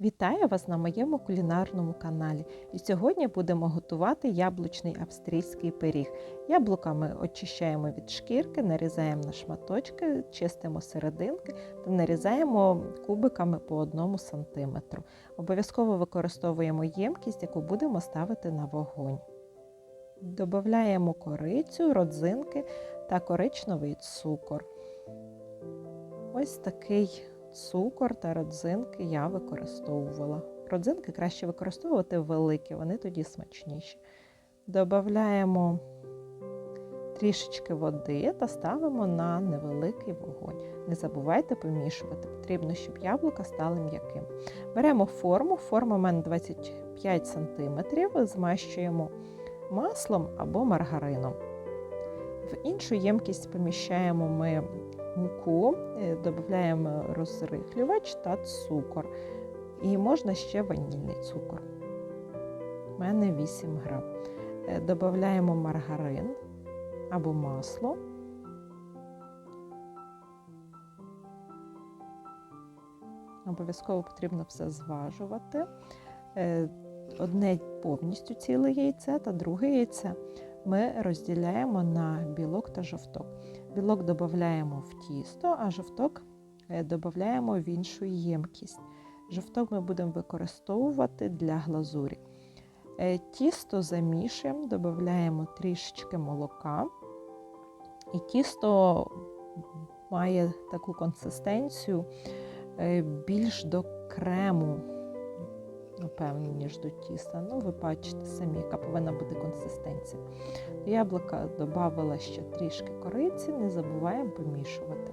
Вітаю вас на моєму кулінарному каналі. І сьогодні будемо готувати яблучний австрійський пиріг. Яблука ми очищаємо від шкірки, нарізаємо на шматочки, чистимо серединки та нарізаємо кубиками по 1 см. Обов'язково використовуємо ємкість, яку будемо ставити на вогонь. Додаємо корицю, родзинки та коричневий цукор. Ось такий цукор та родзинки я використовувала. Родзинки краще використовувати великі, вони тоді смачніші. Додаємо трішечки води та ставимо на невеликий вогонь. Не забувайте помішувати, потрібно, щоб яблука стали м'яким. Беремо форму, форма у мене 25 см, змащуємо маслом або маргарином. В іншу ємкість поміщаємо ми муку, додаємо розрихлювач та цукор. І можна ще ванільний цукор. У мене 8 грам. Додаємо маргарин або масло. Обов'язково потрібно все зважувати. Одне повністю ціле яйце та друге яйце ми розділяємо на білок та жовток. Білок додаємо в тісто, а жовток додаємо в іншу ємкість. Жовток ми будемо використовувати для глазурі. Тісто замішуємо, додаємо трішечки молока. І тісто має таку консистенцію більш до крему, напевно, ніж до тіста. Ну, ви бачите самі, яка повинна бути консистенція. До яблука додала ще трішки кориці, не забуваємо помішувати.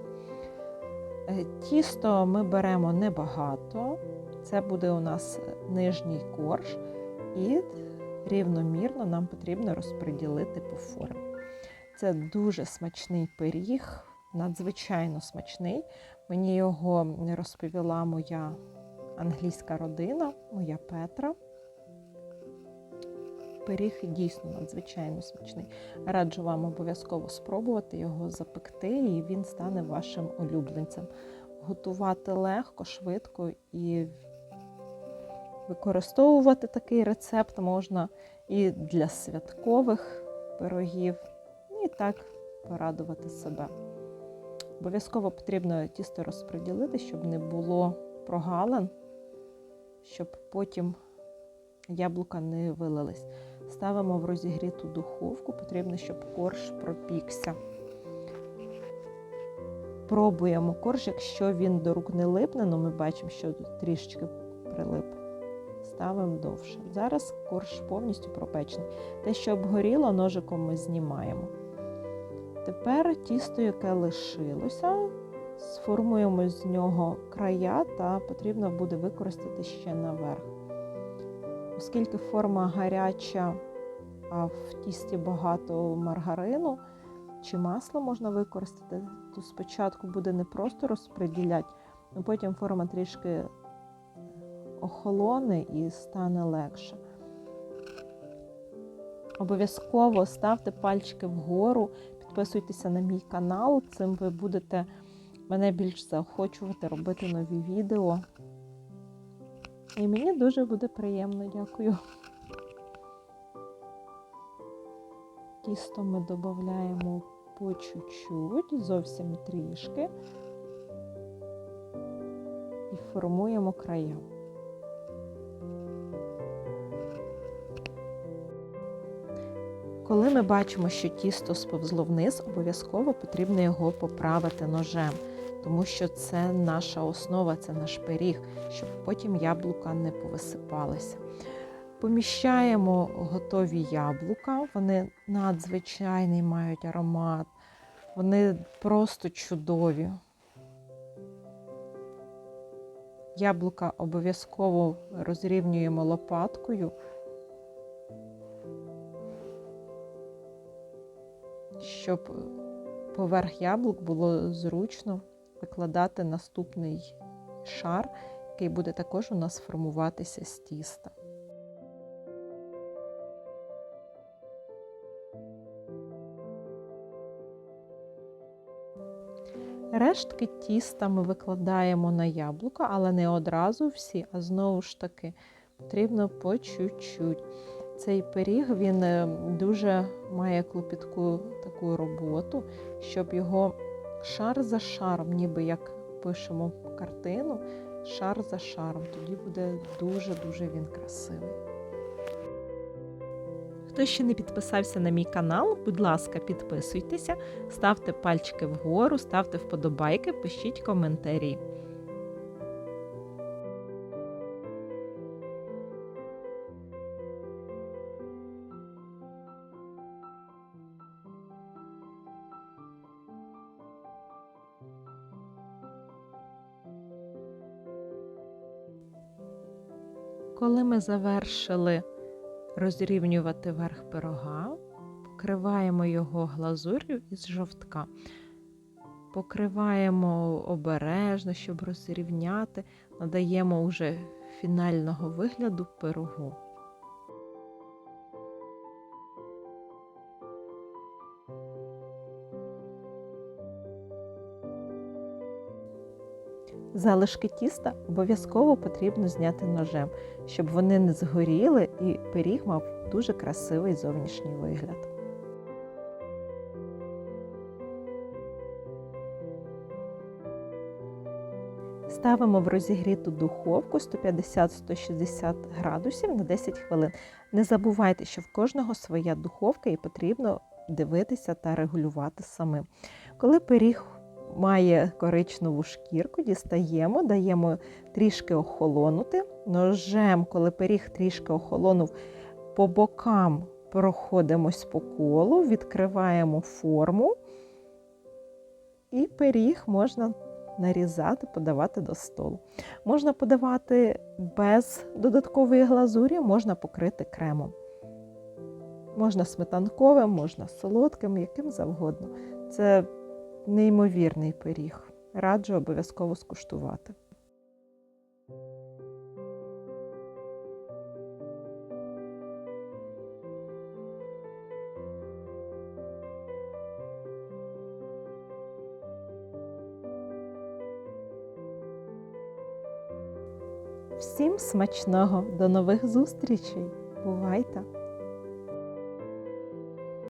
Тісто ми беремо небагато, це буде у нас нижній корж, і рівномірно нам потрібно розподілити по формі. Це дуже смачний пиріг, надзвичайно смачний. Мені його розповіла моя англійська родина, моя Петра. Пиріг дійсно надзвичайно смачний. Раджу вам обов'язково спробувати його запекти, і він стане вашим улюбленцем. Готувати легко, швидко і використовувати такий рецепт можна і для святкових пирогів, і так порадувати себе. Обов'язково потрібно тісто розподілити, щоб не було прогалин, щоб потім яблука не вилились. Ставимо в розігріту духовку, потрібно, щоб корж пропікся. Пробуємо корж, якщо він до рук не липне, ну ми бачимо, що тут трішечки прилип. Ставимо довше. Зараз корж повністю пропечений. Те, що обгоріло, ножиком ми знімаємо. Тепер тісто, яке лишилося, сформуємо з нього края та потрібно буде використати ще наверх. Оскільки форма гаряча, а в тісті багато маргарину чи масла можна використати, то спочатку буде не просто розподіляти, а потім форма трішки охолоне і стане легше. Обов'язково ставте пальчики вгору, підписуйтеся на мій канал, цим ви будете мене більш заохочувати робити нові відео. І мені дуже буде приємно, дякую. Тісто ми додаємо по чуть-чуть, зовсім трішки, і формуємо края. Коли ми бачимо, що тісто сповзло вниз, обов'язково потрібно його поправити ножем, тому що це наша основа, це наш пиріг, щоб потім яблука не повисипалися. Поміщаємо готові яблука, вони надзвичайний мають аромат, вони просто чудові. Яблука обов'язково розрівнюємо лопаткою. щоб поверх яблук було зручно викладати наступний шар, який буде також у нас формуватися з тіста. Рештки тіста ми викладаємо на яблуко, але не одразу всі, а знову ж таки потрібно по чуть-чуть. Цей пиріг він е, дуже має клопітку таку роботу, щоб його шар за шаром, ніби як пишемо картину, шар за шаром. Тоді буде дуже-дуже він красивий. Хто ще не підписався на мій канал, будь ласка, підписуйтеся, ставте пальчики вгору, ставте вподобайки, пишіть коментарі. Коли ми завершили розрівнювати верх пирога, покриваємо його глазур'ю із жовтка. Покриваємо обережно, щоб розрівняти, надаємо вже фінального вигляду пирогу. Залишки тіста обов'язково потрібно зняти ножем, щоб вони не згоріли і пиріг мав дуже красивий зовнішній вигляд. Ставимо в розігріту духовку 150-160 градусів на 10 хвилин. Не забувайте, що в кожного своя духовка і потрібно дивитися та регулювати самим. Коли пиріг має коричневу шкірку, дістаємо, даємо трішки охолонути. Ножем, коли пиріг трішки охолонув, по бокам проходимось по колу, відкриваємо форму, і пиріг можна нарізати, подавати до столу. Можна подавати без додаткової глазурі, можна покрити кремом. Можна сметанковим, можна солодким, яким завгодно. Це неймовірний пиріг. Раджу обов'язково скуштувати. Всім смачного! До нових зустрічей! Бувайте!